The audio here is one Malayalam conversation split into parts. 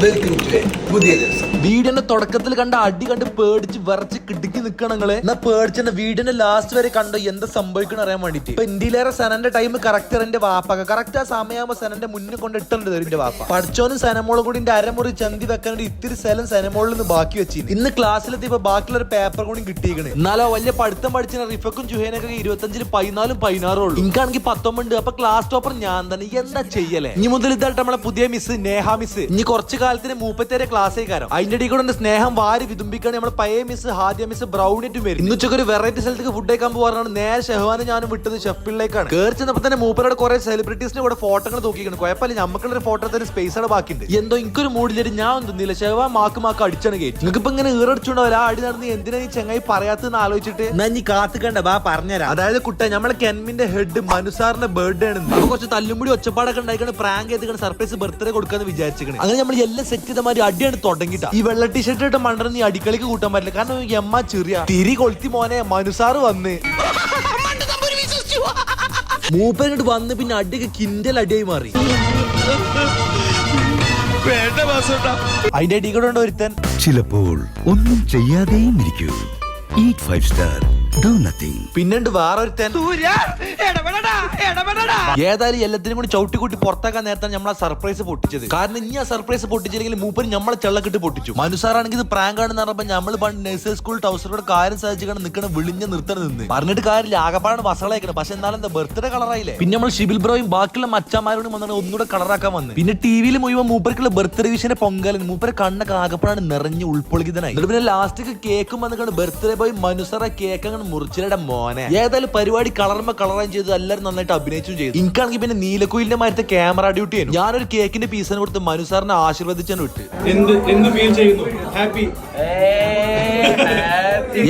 ദിവസം. വീടിന്റെ തുടക്കത്തിൽ കണ്ട അടി കണ്ട് പേടിച്ച് വിറച്ച് കിടക്കി നിൽക്കണങ്ങളെ എന്നാ പേടിച്ച വീടിന്റെ ലാസ്റ്റ് വരെ കണ്ടോ എന്താ സംഭവിക്കണം അറിയാൻ വേണ്ടിട്ട് ഇപ്പൊ ഇന്ത്യയിലേറെ സനന്റെ ടൈം കറക്റ്റ് എന്റെ വാപ്പാക്ക. കറക്റ്റ് ആ സമയമാകുമ്പോ സനന്റെ മുന്നിൽ കൊണ്ട് ഇട്ടുണ്ട് എന്റെ വാപ്പ. പഠിച്ചോനും സനമോളും കൂടി എന്റെ അരമുറി ചന്തി വെക്കാൻ ഇത്തിരി സ്ഥലം സനമോളിൽ നിന്ന് ബാക്കി വെച്ചു ഇന്ന് ക്ലാസ്സിലെത്തിയപ്പോ ബാക്കിയുള്ള ഒരു പേപ്പർ കൂടി കിട്ടിയിരിക്കണേ എന്നാലോ വലിയ പഠിത്തം പഠിച്ച റിഫക്കും ജുഹേനൊക്കെ ഇരുപത്തഞ്ചിൽ പതിനാലും പതിനാറും ഉള്ളൂ. എനിക്കാണെങ്കിൽ പത്തൊമ്പത് അപ്പൊ ക്ലാസ് ടോപ്പർ ഞാൻ തന്നെ. എന്താ ചെയ്യലേ? ഇനി മുതൽ ഇതായിട്ട് നമ്മളെ പുതിയ മിസ് നേഹ മിസ് ഇനി കുറച്ച് കാലത്തിന് മൂപ്പത്തേരെ ക്ലാസ് കാരം അതിന്റെ ഇടയിൽ കൂടെ സ്നേഹം വാരി വിതുമ്പിക്കാണ് നമ്മൾ പഴയ മിസ് ഹാദ്യ മിസ് ബ്രൗണിറ്റും വരും. ഇന്ന് ഉച്ചയ്ക്ക് ഒരു വെറൈറ്റി സ്ഥലത്തേക്ക് ഫുഡ് കഴിക്കാൻ പോകാറാണ് നേരെ ഷെഹ്വാനും ഞാനും വിട്ടത് ഷെഫിലേക്കാണ് കയറി ചെന്നപ്പോ തന്നെ മൂപ്പരുടെ കുറെ സെലിബ്രിറ്റീസിന്റെ കൂടെ ഫോട്ടോകൾ നോക്കിക്കണം കുഴപ്പമില്ല നമുക്കുള്ള ഒരു ഫോട്ടോ തന്നെ സ്പേസ് അവിടെ ബാക്കിയുണ്ട്. എന്തോ എനിക്കൊരു മൂഡിലേക്ക് ഞാൻ തിന്നില്ല. ഷെഹ്വാൻ മാക്ക് മാക്ക് അടിച്ചാണ് കയറ്റി നിങ്ങൾക്ക് ഇപ്പൊ ഇങ്ങനെ ഈറടിച്ചുണ്ടാവില്ല ആ അടി നടന്ന് എന്തിനാ ഈ ചെങ്ങായി പറയാത്തെന്ന് ആലോചിച്ചിട്ട്? എന്നാ നീ കാത്തുക്കണ്ട ബാ പറഞ്ഞുതരാം. അതായത് കുട്ട നമ്മളെ കെൻമിന്റെ ഹെഡ് മനുസാറിന്റെ ബർത്ത്ഡേ ആണ് നമ്മൾ അപ്പൊ കുറച്ച് തല്ലുമുടി ഒച്ചപ്പാടൊക്കെ ഉണ്ടായിക്കാണ് പ്രാങ്ക് ചെയ്തിട്ട് സർപ്രൈസ് ബർത്ത്ഡേ കൊടുക്കാന്ന് വിചാരിച്ചിരിക്കണേ. അങ്ങനെ നമ്മൾ എല്ലാം സെറ്റ് ചെയ്ത മാതിരി അടിയാണ് തുടങ്ങിട്ട ഈ വെള്ള ടീഷർട്ട് ഇട്ട് മണ്ടർ നീ അടിക്കളിക്ക് കൂട്ടാൻ പറ്റില്ല. കാരണം എമ്മ ചെറിയ തിരി കൊളുത്തി മോനെ മനുസാറ് വന്ന്. മൂപ്പനോട് വന്ന് പിന്നെ അടിയൊക്കെ കിൻഡൽ അടിയായി മാറി. അതിന്റെ അടി കൂടെ ഉണ്ട് ഒരുത്തൻ? ചിലപ്പോൾ ഒന്നും ചെയ്യാതെയും ഇരിക്കൂ. Eat five star do nothing പിന്നുണ്ട് വേറെ ഒരുത്തൻ ഏതായാലും എല്ലാത്തിനും കൂടി ചവിട്ടി കൂട്ടി പുറത്താക്കാൻ നേരത്താണ് നമ്മൾ സർപ്രൈസ് പൊട്ടിച്ചത്. കാരണം ഇനി ആ സർപ്രൈസ് പൊട്ടിച്ചില്ലെങ്കിൽ മൂപ്പര് നമ്മളെ ചെള്ളക്കിട്ട് പൊട്ടിച്ചു. മനുസാറാണെങ്കിൽ ഇത് പ്രാങ്ക് ആണെന്ന് പറഞ്ഞപ്പോ നമ്മൾ പണ്ട് നഴ്സറി സ്കൂൾ ടൗസറോട് കാര്യം സാധിച്ചാണ് നിൽക്കണ വിളിഞ്ഞ നിർത്തണം നിന്ന്. പറഞ്ഞിട്ട് കാര്യമില്ല ആകപ്പാടാണ് വസളയക്കണം പക്ഷെ എന്നാലും എന്താ ബർത്ത്ഡേ കളറായില്ലേ പിന്നെ നമ്മൾ ഷിബിൽ ബ്രോയും ബാക്കിയുള്ള മച്ചാമാരോടും വന്നാണ് ഒന്നുകൂടെ കളറാക്കാൻ വന്നത് പിന്നെ ടി വിയിൽ മുഴുവൻ മൂപ്പർക്കുള്ള ബർത്ത്ഡേ വിഷന്റെ പൊങ്കലൻ മൂപ്പരെ കണ്ണൊക്കെ ആകപ്പാടാണ് നിറഞ്ഞ് ഉൾപ്പൊളിക്കുന്നതായി പിന്നെ ലാസ്റ്റ് കേക്കും വന്നിട്ട് ബർത്ത്ഡേ ബോയ് മനുസറ കേക്ക് അങ്ങനെ മുറിച്ചിടെ മോനെ. ഏതായാലും പരിപാടി കളർമ്മ കളറാൻ ചെയ്ത് എല്ലാവരും നന്നായിട്ട് അഭിനയിച്ചും ചെയ്തു. എനിക്കാണെങ്കിൽ പിന്നെ നീലക്കുയിലിന്റെ മരത്തെ ക്യാമറ ഡ്യൂട്ടി ആയിരുന്നു. ഞാനൊരു കേക്കിന്റെ പീസിനെ കൊടുത്ത് മനുസാറിനെ ആശീർവദിച്ചാണ് വിട്ട്. എന്ത് എന്ത് ഫീൽ ചെയ്യുന്നു? ഹാപ്പി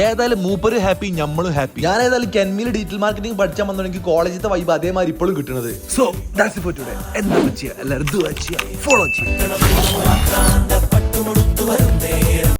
ഏതായാലും മൂപ്പര് ഹാപ്പി ഞമ്മളും ഹാപ്പി ഞാൻ ഏതായാലും കെൻമിയിൽ ഡിജിറ്റൽ മാർക്കറ്റിംഗ് പഠിച്ചാൽ വന്നിട്ടുണ്ടെങ്കിൽ കോളേജിലത്തെ വൈബ് അതേമാതിരി ഇപ്പോഴും കിട്ടുന്നത് സോ ദാറ്റ്സ് ഫോർ ടുഡേ എന്താ ചെയ്യുക എല്ലാവരും ഫോളോ ചെയ്യുക